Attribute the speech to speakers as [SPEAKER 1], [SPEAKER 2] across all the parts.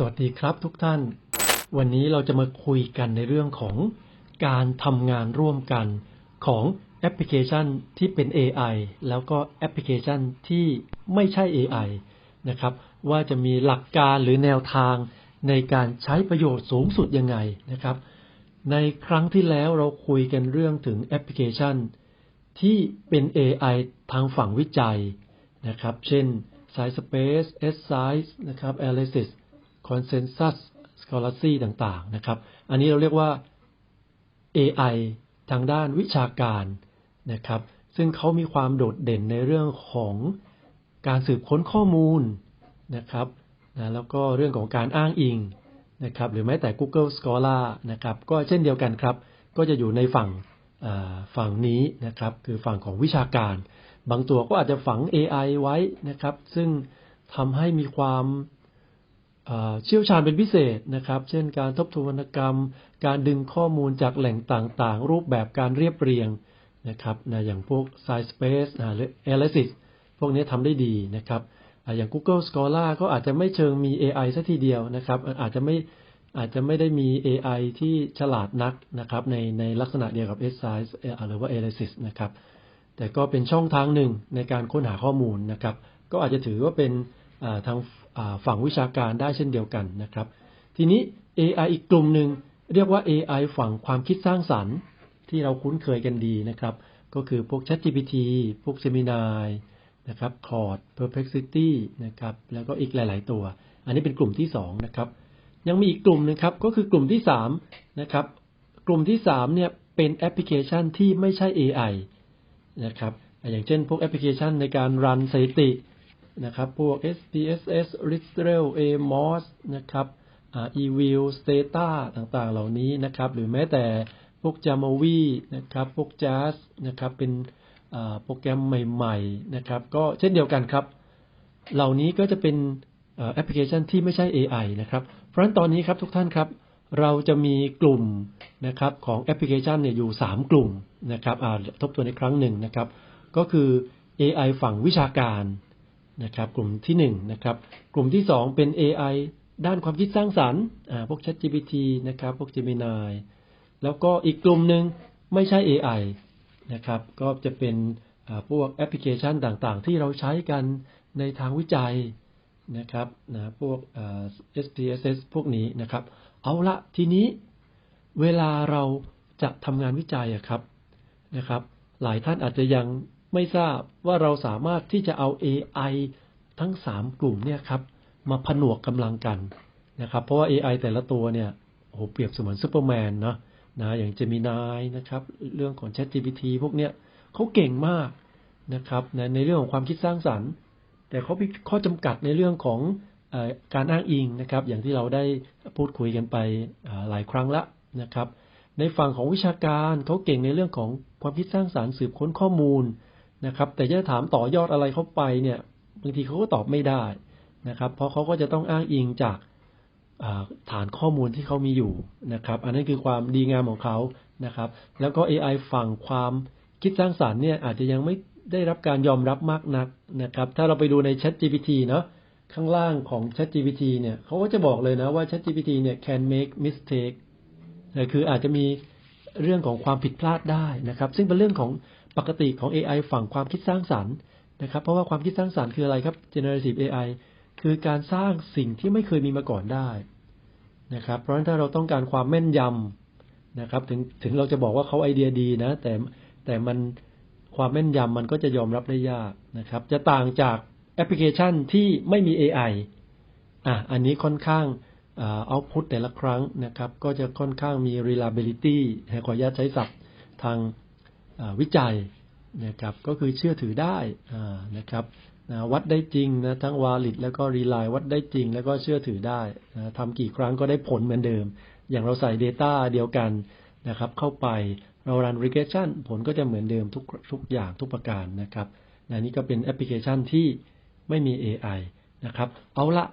[SPEAKER 1] สวัสดีครับทุกท่าน วันนี้เราจะมาคุยกันในเรื่องของการทำงานร่วมกันของแอปพลิเคชันที่เป็น AI แล้วก็แอปพลิเคชันที่ไม่ใช่ AI นะครับ ว่าจะมีหลักการหรือแนวทางในการใช้ประโยชน์สูงสุดยังไงนะครับ ในครั้งที่แล้วเราคุยกันเรื่องถึงแอปพลิเคชัน ที่เป็น AI ทางฝั่งวิจัยนะครับ เช่น SciSpace, S-Size นะครับ Analysis, Consensus, Scholarly ต่างๆนะครับ อันนี้เราเรียกว่า AI ทางด้านวิชาการนะครับ ซึ่งเขามีความโดดเด่นในเรื่องของการสืบค้นข้อมูลนะครับนะแล้วก็เรื่องของการอ้างอิงนะครับ หรือแม้แต่ Google Scholar นะครับ ก็เช่นเดียวกันครับ ก็จะอยู่ในฝั่งฝั่งนี้นะครับ คือฝั่งของวิชาการ บางตัวก็อาจจะฝัง AI ไว้นะครับ ซึ่งทำให้มีความ เชี่ยวชาญเป็นพิเศษนะครับ เช่นการทบทวนวรรณกรรม การดึงข้อมูลจากแหล่งต่างๆ รูปแบบการเรียบเรียงนะครับนะอย่างพวก SciSpace นะหรือ a l y s i s พวกนี้ทำได้ดีนะครับ อย่าง Google Scholar ก็อาจจะไม่เชิงมี AI ซะทีเดียวนะครับ อาจจะไม่อาจจะไม่ได้มี AI ที่ฉลาดนักนะครับ ในในลักษณะเดียวกับ s s i z e หรือว่า a l y s i s นะครับ แต่ก็เป็นช่องทางหนึ่งในการค้นหาข้อมูลนะครับ ก็อาจจะถือว่าเป็นทาง ฝั่งวิชาการได้เช่นเดียวกันนะครับ ทีนี้ AI อีกกลุ่มหนึ่งเรียกว่า AI ฝั่งความคิดสร้างสรรค์ ที่เราคุ้นเคยกันดีนะครับ ก็คือพวก ChatGPT พวก Gemini นะครับ Claude Perplexity นะครับ แล้วก็อีกหลาย ๆ ตัว อันนี้เป็นกลุ่มที่สองนะครับยังมีอีกกลุ่มหนึงครับก็คือกลุ่มที่สามนะครับกลุ่มที่สามเนี่ยเป็นแอปพลิเคชันที่ไม่ใช่ AI นะครับอย่างเช่นพวกแอปพลิเคชันในการรันสถิติ นะครับ พวก SPSS, Ristrel, AMOS นะครับ eView, Stata ต่างๆ เหล่านี้นะครับ หรือแม้แต่พวก Jamovi นะครับ พวก Jazz นะครับ เป็นโปรแกรมใหม่ๆ นะครับ ก็เช่นเดียวกันครับ เหล่านี้ก็จะเป็นแอปพลิเคชันที่ไม่ใช่ AI นะครับ เพราะฉะนั้นตอนนี้ครับทุกท่านครับ เราจะมีกลุ่มนะครับของแอปพลิเคชันเนี่ยอยู่ 3 กลุ่มนะครับทบทวนอีกครั้งหนึ่งนะครับ ก็คือ AI ฝั่งวิชาการ นะครับ กลุ่มที่1นะครับ กลุ่มที่ 2 เป็น AI ด้านความคิดสร้างสรรค์พวก ChatGPT นะครับ พวก Gemini แล้วก็อีกกลุ่มหนึ่งไม่ใช่ AI นะครับ ก็จะเป็นพวกแอปพลิเคชันต่างๆ ที่เราใช้กันในทางวิจัยนะครับนะพวก SPSS พวกนี้นะครับ เอาละทีนี้เวลาเราจะทำงานวิจัยอะครับนะครับ หลายท่านอาจจะยัง ไม่ทราบว่าเราสามารถที่จะเอา AI ทั้ง 3 กลุ่มเนี่ยครับ มาผนวกกำลังกันนะครับ เพราะว่า AI แต่ละตัวเนี่ยโอ้โหเปรียบเสมือนซูเปอร์แมนเนาะนะอย่าง Gemini นะครับ เรื่องของ ChatGPT พวกเนี้ยเขาเก่งมากนะครับในในเรื่องของความคิดสร้างสรรค์ แต่เขามีข้อจำกัดในเรื่องของอการอ้างอิงนะครับ อย่างที่เราได้พูดคุยกันไปหลายครั้งละนะครับ ในฝั่งของวิชาการเขาเก่งในเรื่องของความคิดสร้างสารรค์สืบค้นข้อมูล นะครับ แต่จะถามต่อยอดอะไรเข้าไปเนี่ยบางทีเขาก็ตอบไม่ได้นะครับ เพราะเขาก็จะต้องอ้างอิงจากฐานข้อมูลที่เขามีอยู่นะครับ อันนั้นคือความดีงามของเขานะครับ แล้วก็ AI ฝั่งความคิดสร้างสารรค์เนี่ยอาจจะยังไม่ได้รับการยอมรับมากนักนะครับ ถ้าเราไปดูใน ChatGPT เนาะข้างล่างของ ChatGPT เนี่ยเขาก็จะบอกเลยนะว่า ChatGPT เนี่ย can make mistake คืออาจจะมีเรื่องของความผิดพลาดได้นะครับ ซึ่งเป็นเรื่องของ ปกติของ AI ฝั่งความคิดสร้างสรรค์นะครับ เพราะว่าความคิดสร้างสรรค์คืออะไรครับ generative AI คือการสร้างสิ่งที่ไม่เคยมีมาก่อนได้นะครับ เพราะฉะนั้นถ้าเราต้องการความแม่นยำนะครับ ถึงถึงเราจะบอกว่าเขาไอเดียดีนะ แต่แต่มันความแม่นยำมันก็จะยอมรับได้ยากนะครับ จะต่างจากแอปพลิเคชันที่ไม่มี AI อะอันนี้ค่อนข้างเอาพุตแต่ละครั้งนะครับ ก็จะค่อนข้างมี reliability ขออนุญาตใช้ศัพท์ทาง วิจัยนะครับก็คือเชื่อถือได้นะครับนะวัดได้จริงนะทั้ง valid แล้วก็ rely วัดได้จริง แล้วก็เชื่อถือได้นะทำกี่ครั้งก็ได้ผลเหมือนเดิม อย่างเราใส่ Data เดียวกันนะครับ เข้าไปเรา run regression ผลก็จะเหมือนเดิมทุกทุกอย่างทุกประการนะครับนะนี่ก็เป็นแอปพลิเคชันที่ไม่มี AI นะครับ เอาละ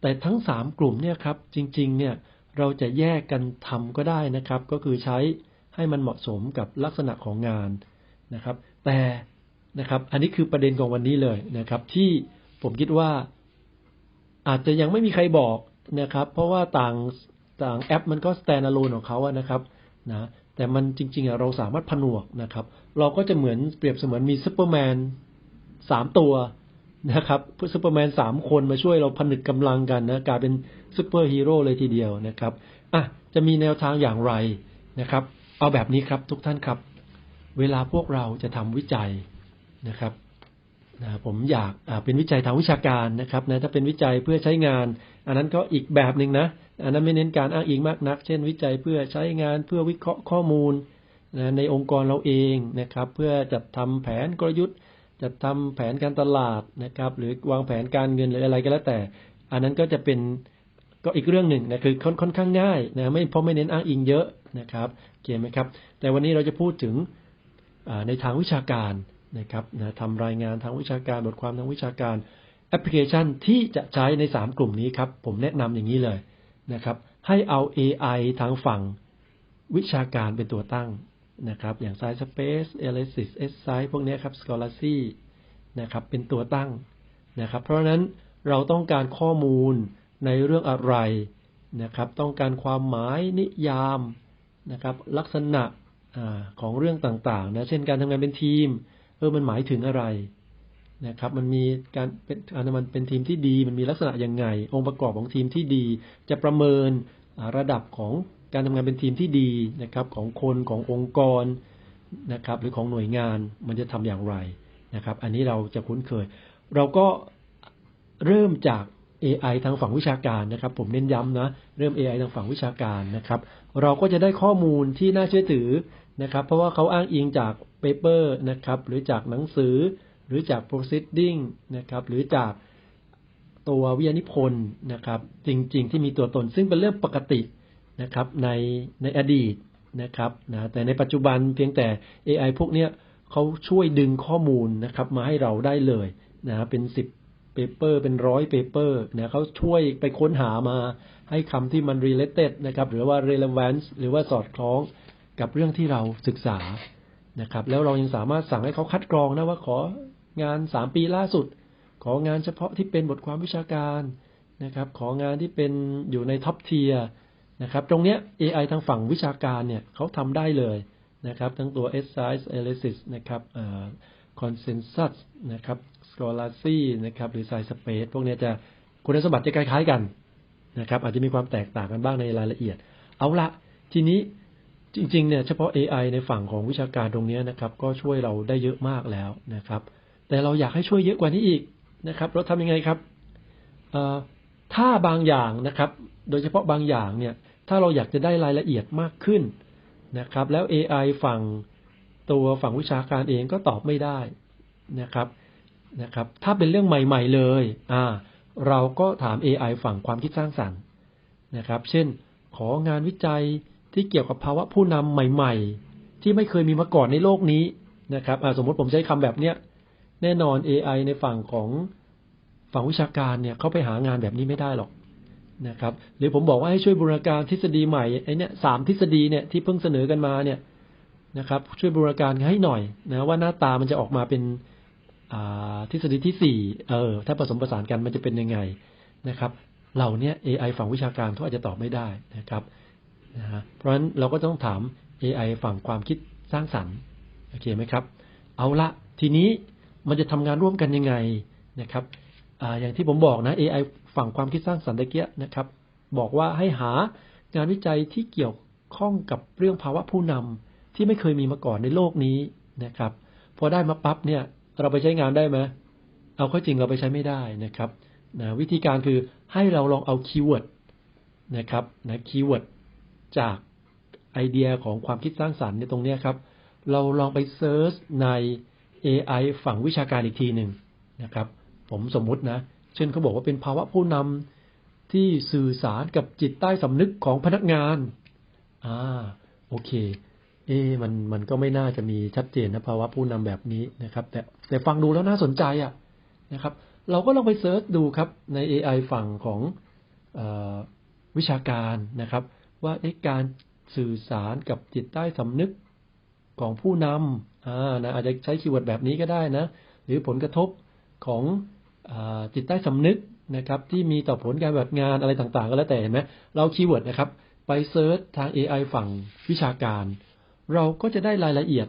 [SPEAKER 1] แต่ทั้ง 3 กลุ่มเนี่ยครับจริงๆเนี่ยเราจะแยกกันทำก็ได้นะครับ ก็คือใช้ ให้มันเหมาะสมกับลักษณะของงานนะครับ แต่นะครับ อันนี้คือประเด็นของวันนี้เลยนะครับ ที่ผมคิดว่าอาจจะยังไม่มีใครบอกนะครับ เพราะว่าต่างต่างแอปมันก็ stand alone ของเขาอะนะครับนะแต่มันจริง ๆเราสามารถผนวกนะครับ เราก็จะเหมือนเปรียบเสมือนมีซูเปอร์แมนสามตัวนะครับเพื่อซูเปอร์แมนสามคนมาช่วยเราผนึกกำลังกันนะกลายเป็นซูเปอร์ฮีโร่เลยทีเดียวนะครับอะจะมีแนวทางอย่างไรนะครับ เอาแบบนี้ครับทุกท่านครับ เวลาพวกเราจะทำวิจัยนะครับนะผมอยากเป็นวิจัยทางวิชาการนะครับนะถ้าเป็นวิจัยเพื่อใช้งาน อันนั้นก็อีกแบบหนึ่งนะอันนั้นไม่เน้นการอ้างอิงมากนัก เช่น วิจัยเพื่อใช้งานเพื่อวิเคราะห์ข้อมูลนะในองค์กรเราเองนะครับ เพื่อจัดทำแผนกลยุทธ์ จัดทำแผนการตลาดนะครับ หรือวางแผนการเงินหรืออะไรก็แล้วแต่ อันนั้นก็จะเป็นก็อีกเรื่องหนึ่งนะคือค่อนข้างง่ายนะไม่เพราะไม่เน้นอ้างอิงเยอะ นะครับโอเคไหมครับ แต่วันนี้เราจะพูดถึงในทางวิชาการนะครับนะทำรายงานทางวิชาการบทความทางวิชาการแอปพลิเคชันที่จะใช้ใน 3 กลุ่มนี้ครับ ผมแนะนำอย่างนี้เลยนะครับ ให้เอา AI ทางฝั่งวิชาการเป็นตัวตั้งนะครับ อย่าง Science Space Analysis s c i พวกนี้ครับ Scholasy นะครับเป็นตัวตั้งนะครับ เพราะฉะนั้นเราต้องการข้อมูลในเรื่องอะไรนะครับ ต้องการความหมายนิยาม นะครับ ลักษณะอของเรื่องต่างๆนะเช่นการทำงานเป็นทีม เออมันหมายถึงอะไรนะครับ มันมีการเป็นอันมันเป็นทีมที่ดี มันมีลักษณะยังไง องค์ประกอบของทีมที่ดี จะประเมินระดับของการทำงานเป็นทีมที่ดีนะครับ ของคนขององค์กรนะครับ หรือของหน่วยงานมันจะทำอย่างไรนะครับ อันนี้เราจะคุ้นเคย เราก็เริ่มจาก AI ทางฝั่งวิชาการนะครับ ผมเน้นย้ำนะ เริ่ม AI ทางฝั่งวิชาการนะครับ เราก็จะได้ข้อมูลที่น่าเชื่อถือนะครับ เพราะว่าเขาอ้างอิงจากเปเปอร์นะครับ หรือจากหนังสือ หรือจาก proceeding นะครับ หรือจากตัววิทยานิพนธ์นะครับ จริง ๆ ที่มีตัวตนซึ่งเป็นเรื่องปกตินะครับในในอดีตนะครับนะแต่ในปัจจุบันเพียงแต่ AI พวกเนี้ยเขาช่วยดึงข้อมูลนะครับ มาให้เราได้เลยนะเป็นสิบ เปเปอร์เป็นร้อยเปเปอร์นะเขาช่วยไปค้นหามาให้คำที่มัน related นะครับ หรือว่า relevance หรือว่าสอดคล้องกับเรื่องที่เราศึกษานะครับ แล้วเรายังสามารถสั่งให้เขาคัดกรองนะว่าของานสามปีล่าสุด ของานเฉพาะที่เป็นบทความวิชาการนะครับ ของานที่เป็นอยู่ในท็อปเทียนะครับ ตรงเนี้ย AI ทางฝั่งวิชาการเนี่ยเขาทำได้เลยนะครับ ทั้งตัว s i z e Analysis นะครับ Consensus นะครับ Scholasy นะครับ หรือ Science Space พวกเนี้ยจะคุณสมบัติจะคล้ายๆกันนะครับ อาจจะมีความแตกต่างกันบ้างในรายละเอียด เอาละทีนี้จริงๆเนี่ยเฉพาะ AI ในฝั่งของวิชาการตรงเนี้ยนะครับ ก็ช่วยเราได้เยอะมากแล้วนะครับ แต่เราอยากให้ช่วยเยอะกว่านี้อีกนะครับ เราทำยังไงครับถ้าบางอย่างนะครับ โดยเฉพาะบางอย่างเนี่ย ถ้าเราอยากจะได้รายละเอียดมากขึ้นนะครับ แล้ว AI ฝั่ง ตัวฝั่งวิชาการเองก็ตอบไม่ได้นะครับนะครับ ถ้าเป็นเรื่องใหม่ ๆ เลยอ่าเราก็ถาม AI ฝั่งความคิดสร้างสรรค์นะครับ เช่น ของานวิจัยที่เกี่ยวกับภาวะผู้นำใหม่ ๆ ที่ไม่เคยมีมาก่อนในโลกนี้นะครับสมมติผมใช้คำแบบเนี้ยแน่นอน AI ในฝั่งของฝั่งวิชาการเนี่ยเขาไปหางานแบบนี้ไม่ได้หรอกนะครับ หรือผมบอกว่าให้ช่วยบูรณาการทฤษฎีใหม่ไอ้เนี่ยสามทฤษฎีเนี่ยที่เพิ่งเสนอกันมาเนี่ย นะครับ ช่วยบูรณาการให้หน่อยนะว่าหน้าตามันจะออกมาเป็นทฤษฎีที่สี่เออถ้าผสมผสานกันมันจะเป็นยังไงนะครับ เหล่านี้ AI ฝั่งวิชาการเขาอาจจะตอบไม่ได้นะครับนะฮะเพราะฉะนั้นเราก็ต้องถาม AI ฝั่งความคิดสร้างสรรค์โอเคไหมครับ เอาละทีนี้มันจะทำงานร่วมกันยังไงนะครับออย่างที่ผมบอกนะ AI ฝั่งความคิดสร้างสรรค์ตะเกียนะครับ บอกว่าให้หางานวิจัยที่เกี่ยวข้องกับเรื่องภาวะผู้นำ ที่ไม่เคยมีมาก่อนในโลกนี้นะครับ พอได้มาปั๊บเนี่ยเราไปใช้งานได้ไหมเอาข้าจริงเราไปใช้ไม่ได้นะครับนะวิธีการคือให้เราลองเอาคีย์เวิร์ดนะครับนะคีย์เวิร์ดจากไอเดียของความคิดสร้างสรรค์ในตรงนี้ครับ เราลองไปเซิร์ชใน AI ฝั่งวิชาการอีกทีหนึ่งนะครับ ผมสมมุตินะ เช่นเขาบอกว่าเป็นภาวะผู้นำที่สื่อสารกับจิตใต้สำนึกของพนักงาน อ่า โอเค เอ๊มันมันก็ไม่น่าจะมีชัดเจนนะภาวะผู้นำแบบนี้นะครับ แต่แต่ฟังดูแล้วน่าสนใจอะนะครับ เราก็ลองไปเซิร์ชดูครับใน AI ฝั่งของออวิชาการนะครับ ว่าการสื่อสารกับจิตใต้สำนึกของผู้นำอ่านะอาจจะใช้คีย์เวิร์ดแบบนี้ก็ได้นะ หรือผลกระทบของอจิตใต้สำนึกนะครับ ที่มีต่อผลการปฏิบัติงานอะไรต่างๆ ก็แล้วแต่เห็นไหมเราคีย์เวิร์ดนะครับ ไปเซิร์ชทาง AI ฝั่งวิชาการ เราก็จะได้รายละเอียด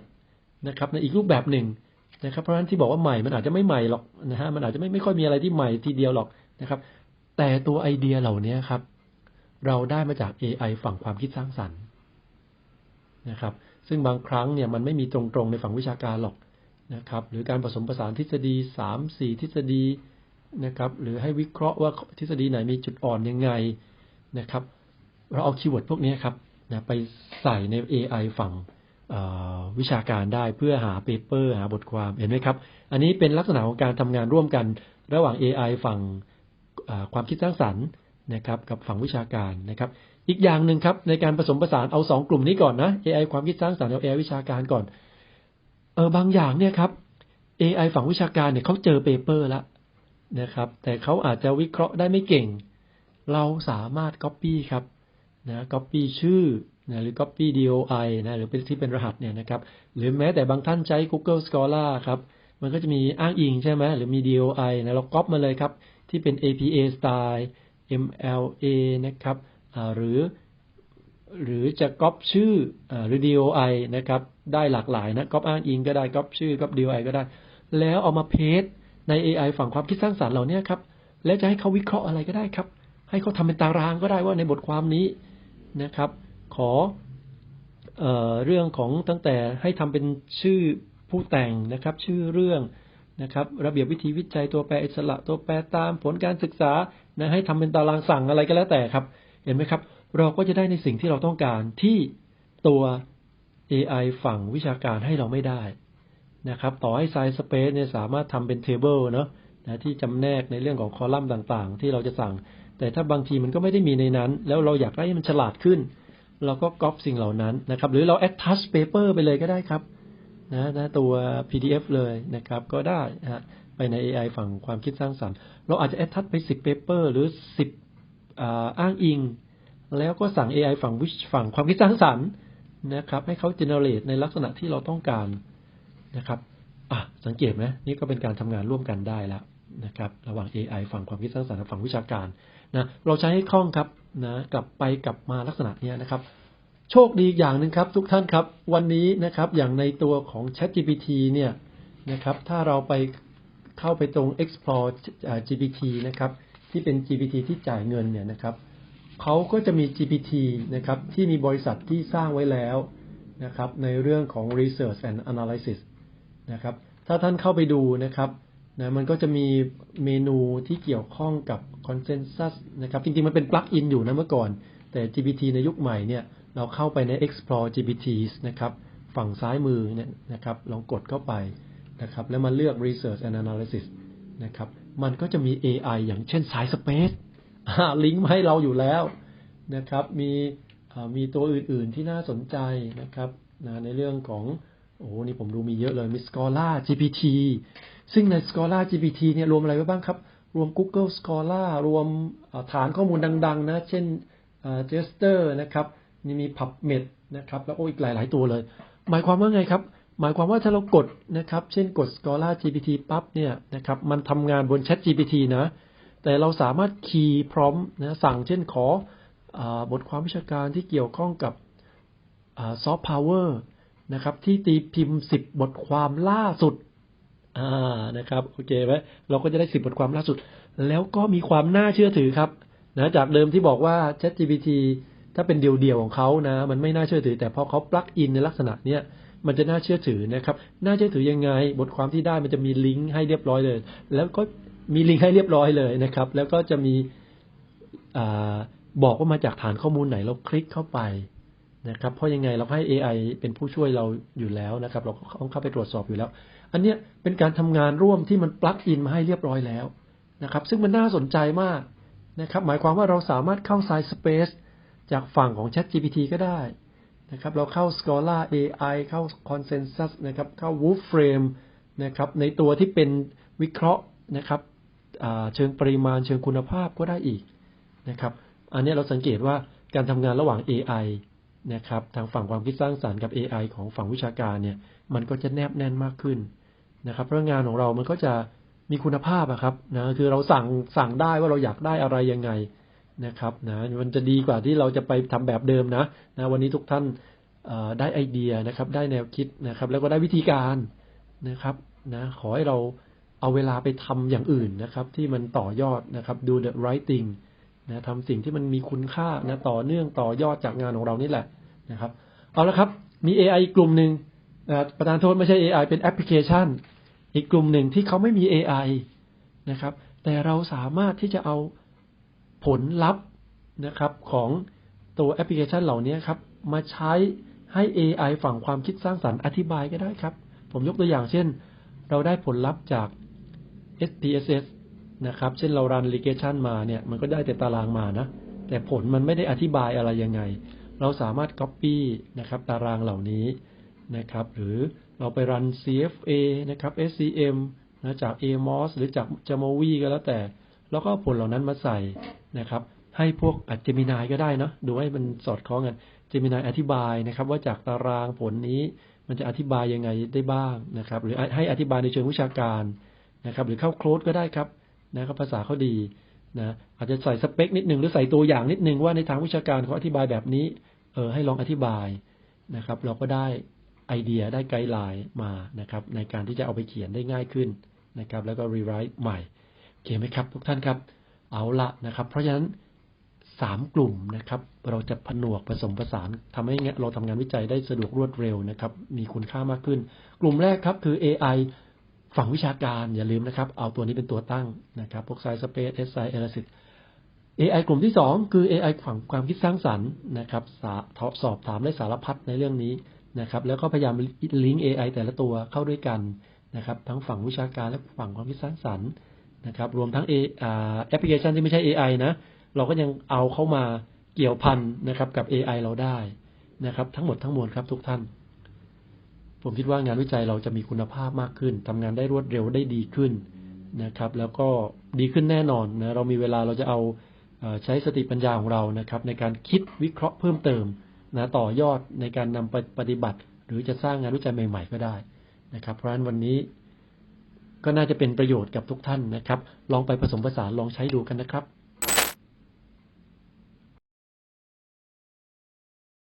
[SPEAKER 1] นะครับ ในอีกรูปแบบหนึ่งนะครับ เพราะฉะนั้นที่บอกว่าใหม่มันอาจจะไม่ใหม่หรอกนะฮะมันอาจจะไม่ไม่ค่อยมีอะไรที่ใหม่ทีเดียวหรอกนะครับ แต่ตัวไอเดียเหล่านี้ครับ เราได้มาจาก AI ฝั่งความคิดสร้างสรรค์นะครับ ซึ่งบางครั้งเนี่ยมันไม่มีตรงๆในฝั่งวิชาการหรอกนะครับ หรือการผสมผสานทฤษฎีสามสี่ทฤษฎีนะครับ หรือให้วิเคราะห์ว่าทฤษฎีไหนมีจุดอ่อนยังไงนะครับ เราเอาคีย์เวิร์ดพวกนี้ครับ นะไปใส่ใน AI ฝั่งวิชาการได้เพื่อหาเปเปอร์หาบทความเห็นไหมครับ อันนี้เป็นลักษณะของการทำงานร่วมกันระหว่าง AI ฝั่งความคิดสร้างสรรค์นะครับกับฝั่งวิชาการนะครับ อีกอย่างหนึ่งครับในการผสมผสานเอาสองกลุ่มนี้ก่อนนะ AI ความคิดสร้างสรรค์กับ AI วิชาการก่อนเออบางอย่างเนี่ยครับ AI ฝั่งวิชาการเนี่ยเขาเจอเปเปอร์แล้วนะครับ แต่เขาอาจจะวิเคราะห์ได้ไม่เก่ง เราสามารถ Copy ครับ นะ Copy ชื่อนะหรือ Copy DOI นะหรือเป็นที่เป็นรหัสเนี่ยนะครับ หรือแม้แต่บางท่านใช้ Google Scholar ครับ มันก็จะมีอ้างอิงใช่ไหมหรือมี DOI นะเราก๊อปมาเลยครับ ที่เป็น APA style MLA นะครับหรือหรือจะก๊อปชื่อหรือ DOI นะครับ ได้หลากหลายนะก๊อปอ้างอิงก็ได้ก๊อปชื่อก๊อป DOI ก็ได้ แล้วเอามาเพจใน AI ฝั่งความคิดสร้างสรรค์เหล่านี้ครับ แล้วจะให้เขาวิเคราะห์อะไรก็ได้ครับ ให้เขาทำเป็นตารางก็ได้ว่าในบทความนี้ นะครับ ขอเออเรื่องของตั้งแต่ให้ทำเป็นชื่อผู้แต่งนะครับ ชื่อเรื่องนะครับ ระเบียบวิธีวิจัยตัวแปรอิสระตัวแปรตามผลการศึกษานะให้ทำเป็นตารางสั่งอะไรก็แล้วแต่ครับ เห็นไหมครับ เราก็จะได้ในสิ่งที่เราต้องการที่ตัว AI ฝั่งวิชาการให้เราไม่ได้นะครับ ต่อให้ Size Space เนี่ยสามารถทำเป็น Table เนาะนะที่จำแนกในเรื่องของคอลัมน์ต่างๆ ที่เราจะสั่ง แต่ถ้าบางทีมันก็ไม่ได้มีในนั้น แล้วเราอยากให้มันฉลาดขึ้น เราก็ก๊อปสิ่งเหล่านั้นนะครับ หรือเรา attach paper ไปเลยก็ได้ครับนะนะตัว PDF เลยนะครับ ก็ได้นะไปใน AI ฝั่งความคิดสร้างสรรค์ เราอาจจะ attach ไป 10 paper หรือ 10อ้างอิง แล้วก็สั่ง AI ฝั่งวิฝั่งความคิดสร้างสรรค์นะครับ ให้เขา generate ในลักษณะที่เราต้องการนะครับอะสังเกตไหมนี่ก็เป็นการทำงานร่วมกันได้แล้วนะครับ ระหว่าง AI ฝั่งความคิดสร้างสรรค์กับฝั่งวิชาการ นะเราใช้ให้คล่องครับนะกลับไปกลับมาลักษณะนี้นะครับ โชคดีอย่างหนึ่งครับ ทุกท่านครับ วันนี้นะครับ อย่างในตัวของ ChatGPT เนี่ยนะครับ ถ้าเราไปเข้าไปตรง explore GPT นะครับ ที่เป็น GPT ที่จ่ายเงินเนี่ยนะครับเขาก็จะมี GPT นะครับ ที่มีบริษัทที่สร้างไว้แล้วนะครับ ในเรื่องของ research and analysis นะครับ ถ้าท่านเข้าไปดูนะครับ นะมันก็จะมีเมนูที่เกี่ยวข้องกับ consensus นะครับ จริงๆ มันเป็นปลั๊กอินอยู่นะเมื่อก่อน แต่ GPT ในยุคใหม่เนี่ยเราเข้าไปใน explore GPTs นะครับ ฝั่งซ้ายมือเนี่ยนะครับลองกดเข้าไปนะครับ แล้วมาเลือก research and analysis นะครับ มันก็จะมี AI อย่างเช่นสาย space ลิงก์มาให้เราอยู่แล้วนะครับ มีมีตัวอื่นๆที่น่าสนใจนะครับนะในเรื่องของ โอ้นี่ผมดูมีเยอะเลย มี Scholar GPT ซึ่งใน Scholar GPT เนี่ยรวมอะไรไว้บ้างครับ รวม Google Scholar รวมฐานข้อมูลดัง ๆ นะ เช่น Jester นะครับนี่มี PubMed นะครับ แล้วโอ้อีกหลาย ๆ ตัวเลย หมายความว่าไงครับ หมายความว่าถ้าเรากดนะครับ เช่นกด Scholar GPT ปั๊บเนี่ยนะครับ มันทำงานบน Chat GPT นะ แต่เราสามารถคีย์พร้อมนะสั่งเช่นขอบทความวิชาการที่เกี่ยวข้องกับซอฟต์พาวเวอร์นะครับ ที่ตีพิมพ์สิบบทความล่าสุด อ่านะครับโอเคไหมเราก็จะได้สิบบทความล่าสุด แล้วก็มีความน่าเชื่อถือครับนะจากเดิมที่บอกว่า ChatGPT ถ้าเป็นเดียวๆของเขานะ มันไม่น่าเชื่อถือ แต่พอเขาปลักอินในลักษณะเนี้ยมันจะน่าเชื่อถือนะครับ น่าเชื่อถือยังไง บทความที่ได้มันจะมีลิงก์ให้เรียบร้อยเลย แล้วก็มีลิงก์ให้เรียบร้อยเลยนะครับ แล้วก็จะมีอ่าบอกว่ามาจากฐานข้อมูลไหนเราคลิกเข้าไป นะครับ เพราะยังไงเราให้ AI เป็นผู้ช่วยเราอยู่แล้วนะครับ เราต้องเข้าไปตรวจสอบอยู่แล้ว อันนี้เป็นการทำงานร่วมที่มันปลั๊กอินมาให้เรียบร้อยแล้วนะครับ ซึ่งมันน่าสนใจมากนะครับ หมายความว่าเราสามารถเข้า Science Space จากฝั่งของ ChatGPT ก็ได้นะครับ เราเข้า Scholar AI เข้า Consensus นะครับ เข้า Wolframe นะครับ ในตัวที่เป็นวิเคราะห์นะครับเชิงปริมาณเชิงคุณภาพก็ได้อีกนะครับ อันนี้เราสังเกตว่าการทำงานระหว่าง AI นะครับ ทางฝั่งความคิดสร้างสารรค์กับ AI ของฝั่งวิชาการเนี่ย มันก็จะแนบแน่นมากขึ้นนะครับเพราะงานของเรามันก็จะมีคุณภาพอะครับนะคือเราสั่งสั่งได้ว่าเราอยากได้อะไรยังไงนะครับนะมันจะดีกว่าที่เราจะไปทำแบบเดิมนะนะวันนี้ทุกท่านได้ไอเดียนะครับ ได้แนวคิดนะครับ แล้วก็ได้วิธีการนะครับนะขอให้เราเอาเวลาไปทำอย่างอื่นนะครับ ที่มันต่อยอดนะครับ do the right thing นะทำสิ่งที่มันมีคุณค่านะต่อเนื่องต่อยอดจากงานของเรานี่แหละนะครับ เอาละครับ มี AI อีกกลุ่มหนึ่งนะประธานโทษไม่ใช่ AI เป็นแอปพลิเคชัน อีกกลุ่มหนึ่งที่เขาไม่มี AI นะครับ แต่เราสามารถที่จะเอาผลลัพธ์นะครับของตัวแอปพลิเคชันเหล่านี้ครับ มาใช้ให้ AI ฝั่งความคิดสร้างสรรค์อธิบายก็ได้ครับ ผมยกตัวอย่างเช่น เราได้ผลลัพธ์จาก SPSS นะครับ เช่นเรารัน regression มาเนี่ย มันก็ได้แต่ตารางมานะ แต่ผลมันไม่ได้อธิบายอะไรยังไง เราสามารถ copy นะครับ ตารางเหล่านี้นะครับ หรือเราไปรัน CFA นะครับ SCM นะจาก AMOS หรือจาก Jamovi ก็แล้วแต่ แล้วก็ผลเหล่านั้นมาใส่นะครับ ให้พวกอัจ Gemini ก็ได้เนาะดูให้มันสอดคล้องกัน Gemini อธิบายนะครับ ว่าจากตารางผลนี้มันจะอธิบายยังไงได้บ้างนะครับ หรือให้อธิบายในเชิงวิชาการนะครับ หรือเข้าโค้ดก็ได้ครับ นะครับภาษาเขาดีนะอาจจะใส่สเปคนิดหนึ่งหรือใส่ตัวอย่างนิดหนึ่งว่าในทางวิชาการเขาอธิบายแบบนี้ เออให้ลองอธิบายนะครับ เราก็ได้ไอเดียได้ไกด์ไลน์มานะครับ ในการที่จะเอาไปเขียนได้ง่ายขึ้นนะครับ แล้วก็รีไรต์ใหม่โอเคไหมครับ ทุกท่านครับ เอาละนะครับ เพราะฉะนั้นสามกลุ่มนะครับ เราจะผนวกผสมผสานทำให้เราทำงานวิจัยได้สะดวกรวดเร็วนะครับ มีคุณค่ามากขึ้น กลุ่มแรกครับคือ AI ฝั่งวิชาการอย่าลืมนะครับ เอาตัวนี้เป็นตัวตั้งนะครับ พวก Science Space SI Analysis AI กลุ่มที่สองคือ AI ฝั่งความคิดสร้างสรรค์นะครับสาสอบถามได้สารพัดในเรื่องนี้นะครับ แล้วก็พยายามลิงก์ AI แต่ละตัวเข้าด้วยกันนะครับ ทั้งฝั่งวิชาการและฝั่งความคิดสร้างสรรค์นะครับ รวมทั้ง A แอปพลิเคชันที่ไม่ใช่ AI นะ เราก็ยังเอาเข้ามาเกี่ยวพันนะครับกับ AI เราได้นะครับ ทั้งหมดทั้งมวลครับทุกท่าน ผมคิดว่างานวิจัยเราจะมีคุณภาพมากขึ้นทำงานได้รวดเร็วได้ดีขึ้นนะครับ แล้วก็ดีขึ้นแน่นอนนะเรามีเวลาเราจะเอาใช้สติปัญญาของเรานะครับ ในการคิดวิเคราะห์เพิ่มเติมนะต่อยอดในการนำไปปฏิบัติ หรือจะสร้างงานวิจัยใหม่ ๆ ก็ได้นะครับ เพราะฉะนั้นวันนี้ก็น่าจะเป็นประโยชน์กับทุกท่านนะครับ ลองไปผสมผสานลองใช้ดูกันนะครับ